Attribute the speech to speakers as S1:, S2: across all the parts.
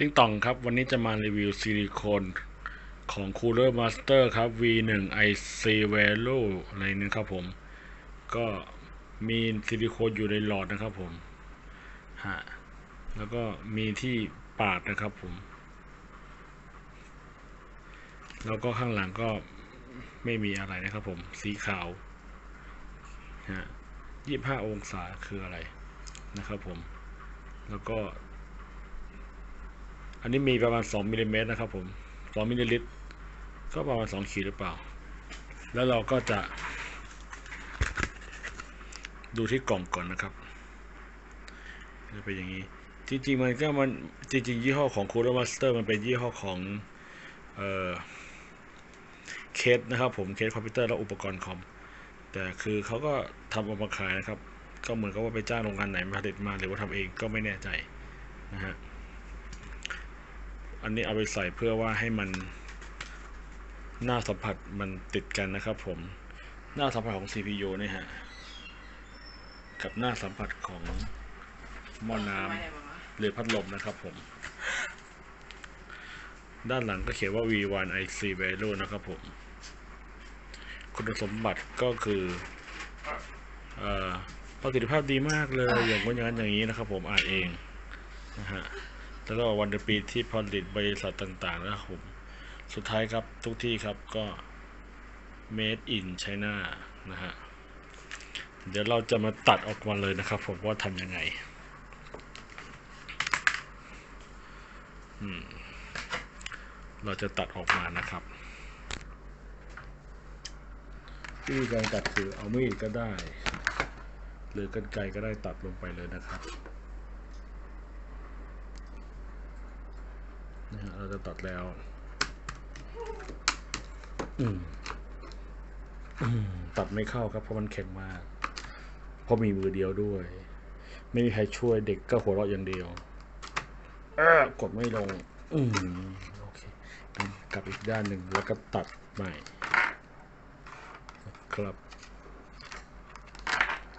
S1: ติ้งต่องครับวันนี้จะมารีวิวซิลิโคนของ Cooler Master ครับ V1 IC Value อะไรนี้ครับผม ก็มีซิลิโคนอยู่ในหลอดนะครับผมฮะแล้วก็มีที่ปาดนะครับผม แล้วก็ข้างหลังก็ไม่มีอะไรนะครับผม สีขาวฮะยี่ห้าองศาคืออะไรนะครับผม แล้วก็ อันนี้มีประมาณ 2มิลลิเมตรนะครับผม2มิลลิลิตรก็ประมาณ 2 ขีดหรือเปล่า แล้วเราก็จะดูที่กล่องก่อนนะครับจะเป็นอย่างนี้ จริงๆมันก็มันจริงๆ ยี่ห้อของ Cooler Master มันเป็นยี่ห้อของเอ่อเคสนะครับผมเคสคอมพิวเตอร์และอุปกรณ์คอม แต่คือเขาก็ทำออกมาขายนะครับ ก็เหมือนกับว่าไปจ้างโรงงานไหนมาผลิตมาหรือว่าทำเองก็ไม่แน่ใจนะฮะ อันนี้เอาไปใส่เพื่อว่าให้มันหน้าสัมผัสมันติดกันนะครับผมหน้าสัมผัสของ CPU เนี่ยฮะ กับหน้าสัมผัสของหม้อน้ำหรือพัดลมนะครับผม ด้านหลังก็เขียนว่า V1 IC Value นะครับผม คุณสมบัติก็คือเอ่อประสิทธิภาพดีมากเลย อย่างว่าอย่างนั้นอย่างนี้นะครับผมอ่านเองนะฮะ แล้วก็วันเดือนปีที่ผลิตบริษัทต่างๆนะครับผมสุดท้ายครับทุกที่ครับก็ made in China นะฮะเดี๋ยวเราจะมาตัดออกมาเลยนะครับผมว่าทำยังไงเราจะตัดออกมานะครับวิธีการตัดคือเอามีดก็ได้ หรือกรรไกรก็ได้ตัดลงไปเลยนะครับ นะฮะเราจะตัดแล้วอืมอืมตัดไม่เข้าครับเพราะมันแข็งมาก เพราะมีมือเดียวด้วย ไม่มีใครช่วยเด็กก็หัวเราะอย่างเดียวเออกดไม่ลง อืมโอเคงั้นกลับอีกด้านหนึ่งแล้วก็ตัดใหม่ ครับ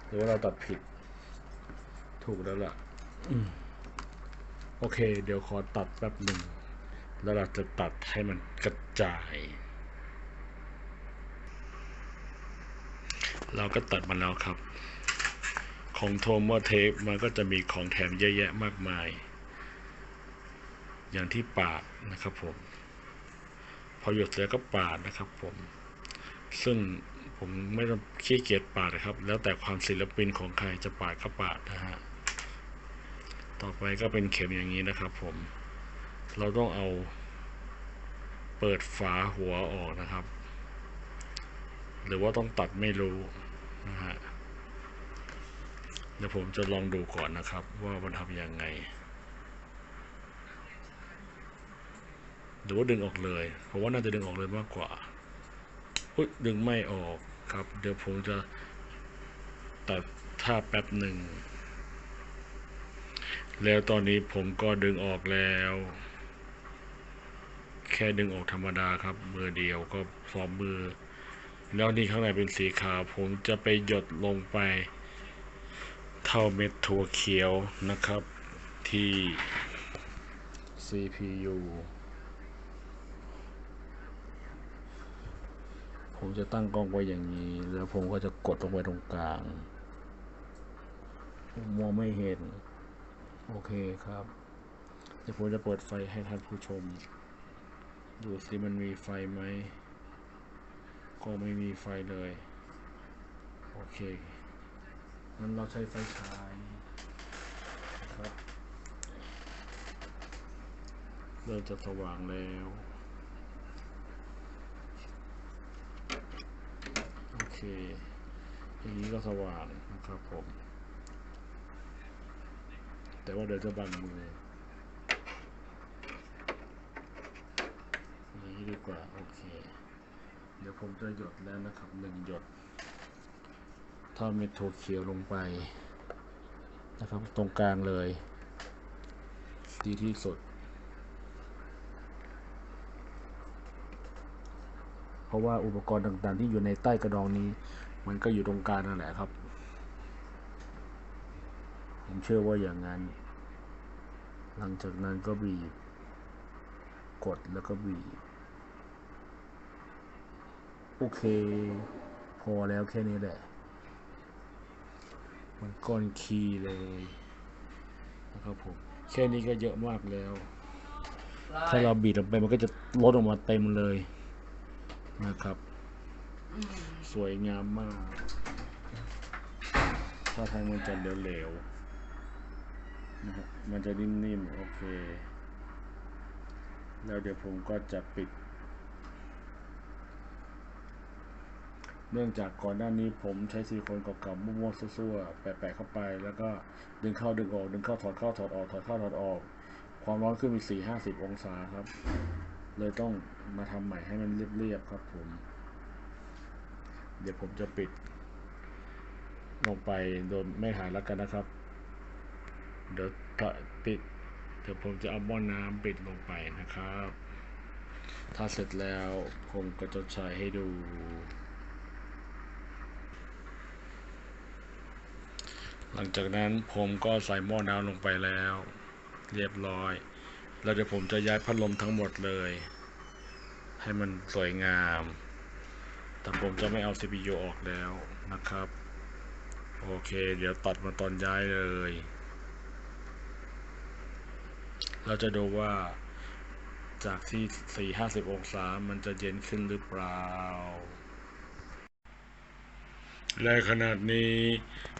S1: หรือว่าเราตัดผิด ถูกแล้วล่ะอืมโอเค เดี๋ยวขอตัดแป๊บหนึ่ง แล้วเราจะตัดให้มันกระจาย เราก็ตัดมาแล้วครับ ของโทมเทปมันก็จะมีของแถมเยอะแยะมากมาย อย่างที่ปาดนะครับผม พอหยดเสร็จก็ปาดนะครับผม ซึ่งผมไม่ต้องขี้เกียจปาดนะครับ แล้วแต่ความศิลปินของใครจะปาดก็ปาดนะฮะ ต่อไปก็เป็นเข็มอย่างนี้นะครับผม เราต้องเอา เปิดฝาหัวออกนะครับ หรือว่าต้องตัดไม่รู้นะฮะเดี๋ยวผมจะลองดูก่อนนะครับ ว่ามันทำยังไง หรือว่าดึงออกเลยเพราะว่าน่าจะดึงออกเลยมากกว่าอุ๊ยดึงไม่ออกครับ เดี๋ยวผมจะตัดท่าแป๊บหนึ่งแล้วตอนนี้ผมก็ดึงออกแล้ว ค่ดึงออกธรรมดาครับมือเดียวก็สองมือ แล้วนี่ข้างในเป็นสีขาวผมจะไปหยดลงไป เท่าเม็ดถั่วเขียวนะครับที่ CPU ผมจะตั้งกล้องไว้อย่างนี้ แล้วผมก็จะกดลงไปตรงกลาง ผมมองไม่เห็น โอเคครับ เดี๋ยวผมจะเปิดไฟให้ท่านผู้ชม ดูสิมันมีไฟไหมก็ไม่มีไฟเลย โอเคงั้นเราใช้ไฟฉายครับ เริ่มจะสว่างแล้ว โอเค อย่างนี้ก็สว่างนะครับผม แต่ว่าเดี๋ยวจะบังมืออย่างนี้ ดีกว่า โอเค เดี๋ยวผมจะหยดแล้วนะครับหนึ่งหยดทอดเม็ดถั่วเขียวลงไป นะครับ ตรงกลางเลย ดีที่สุด เพราะว่าอุปกรณ์ต่างๆ ที่อยู่ในใต้กระดองนี้ มันก็อยู่ตรงกลางนั่นแหละครับ ผมเชื่อว่าอย่างนั้น หลังจากนั้นก็บีบกดแล้วก็บีบ โอเค พอแล้วแค่นี้แหละ มันก้อนคีเลยนะครับผมแค่นี้ก็เยอะมากแล้ว ถ้าเราบีบลงไปมันก็จะลดออกมาเต็มเลยนะครับ สวยงามมากถ้าทางมันจะเหลวๆนะครับมันจะนิ่มๆ โอเค แล้วเดี๋ยวผมก็จะปิด เนื่องจากก่อนหน้านี้ผมใช้ซิลิโคนเก่าๆมั่วๆซั่วๆแปะๆเข้าไป แล้วก็ดึงเข้าดึงออก ดึงเข้าถอดเข้าถอดออกถอดเข้าถอดออก ความร้อนขึ้นมีสี่ห้าสิบองศาครับ เลยต้องมาทำใหม่ให้มันเรียบๆครับผม เดี๋ยวผมจะปิด ลงไปโดยไม่ถ่ายแล้วกันนะครับ เดี๋ยวปิดเดี๋ยวผมจะเอาหม้อน้ำปิดลงไปนะครับ ถ้าเสร็จแล้วผมก็จะใช้ให้ดู หลังจากนั้นผมก็ใส่หม้อน้ำลงไปแล้ว เรียบร้อย แล้วเดี๋ยวผมจะย้ายพัดลมทั้งหมดเลย ให้มันสวยงาม แต่ผมจะไม่เอา CPU ออกแล้วนะครับ โอเค เดี๋ยวตัดมาตอนย้ายเลย เราจะดูว่าจากที่ 4 50 องศา มันจะเย็นขึ้นหรือเปล่า และขนาดนี้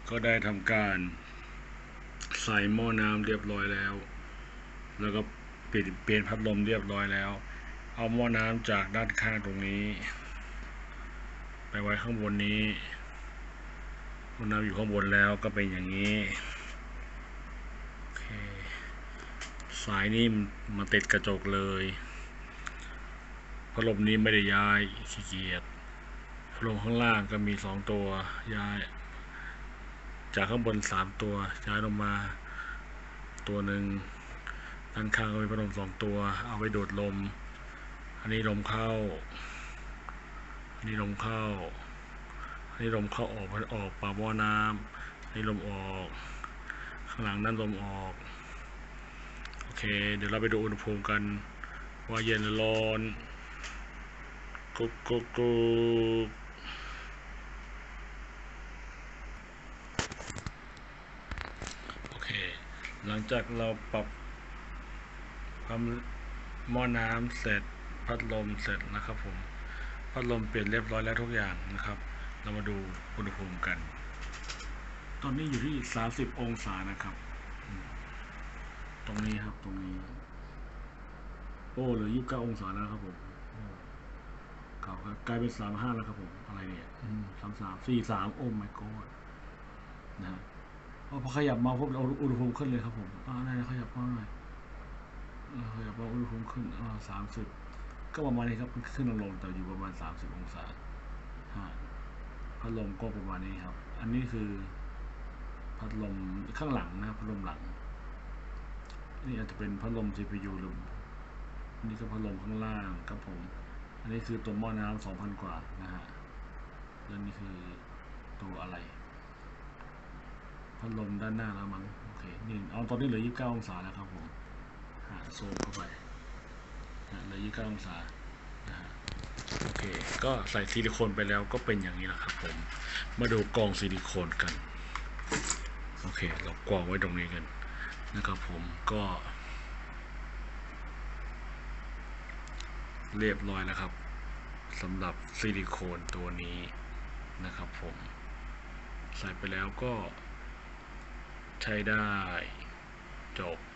S1: ก็ได้ทำการใส่หม้อน้ำเรียบร้อยแล้ว แล้วก็เปลี่ยนเปลี่ยนพัดลมเรียบร้อยแล้ว เอาหม้อน้ำจากด้านข้างตรงนี้ ไปไว้ข้างบนนี้หม้อน้ำอยู่ข้างบนแล้วก็เป็นอย่างนี้สายนี่มาติดกระจกเลยพัดลมนี้ไม่ได้ย้ายขี้เกียจ ลมข้างล่างก็มีสองตัวย้าย จากข้างบนสามตัวย้ายลงมา ตัวหนึ่งด้านข้างก็มีพัดลมสองตัว เอาไว้ดูดลม อันนี้ลมเข้า อันนี้ลมเข้า อันนี้ลมเข้าออกพัดออกปากหม้อน้ำอันนี้ลมออก ข้างหลังนั่นลมออก โอเค เดี๋ยวเราไปดูอุณหภูมิกันว่าเย็นหรือร้อนกุ๊กกุ๊กกุ๊กโอเค หลังจากเราปรับความหม้อน้ำเสร็จพัดลมเสร็จนะครับผมพัดลมเปลี่ยนเรียบร้อยแล้วทุกอย่างนะครับ เรามาดูอุณหภูมิกัน ตอนนี้อยู่ที่ 30 องศานะครับ ตรงนี้ครับตรงนี้ โอ้เหลือยี่สิบเก้าองศาแล้วครับผมเก่าครับกลายเป็นสามห้าแล้วครับผม อะไรเนี่ยสามสามสี่สามโอ้ my god นะฮะ พอขยับมาพบเราอุณหภูมิขึ้นเลยครับผมอ่าได้ขยับมาหน่อยขยับมาอุณหภูมิขึ้นอ่าสามสิบก็ประมาณนี้ครับขึ้นลงแต่อยู่ประมาณสามสิบองศาฮะพัดลมก็ประมาณนี้ครับ อันนี้คือพัดลมข้างหลังนะพัดลมหลัง นี่อาจจะเป็นพัดลม CPU หรืออันนี้ก็พัดลมข้างล่างครับผม อันนี้คือตัวหม้อน้ำสองพันกว่านะฮะแล้วนี่คือตัวอะไร พัดลมด้านหน้าแล้วมั้งโอเคนี่เอาตอนนี้เหลือยี่สิบเก้าองศาแล้วครับผมหาโซนเข้าไปเหลือยี่สิบเก้าองศานะฮะโอเค ก็ใส่ซิลิโคนไปแล้วก็เป็นอย่างนี้แหละครับผม มาดูกองซิลิโคนกัน โอเค เรากองไว้ตรงนี้กันนะครับผมก็ เรียบร้อยแล้วครับสำหรับซิลิโคนตัวนี้นะครับผม ใส่ไปแล้วก็ ใช้ได้ จบ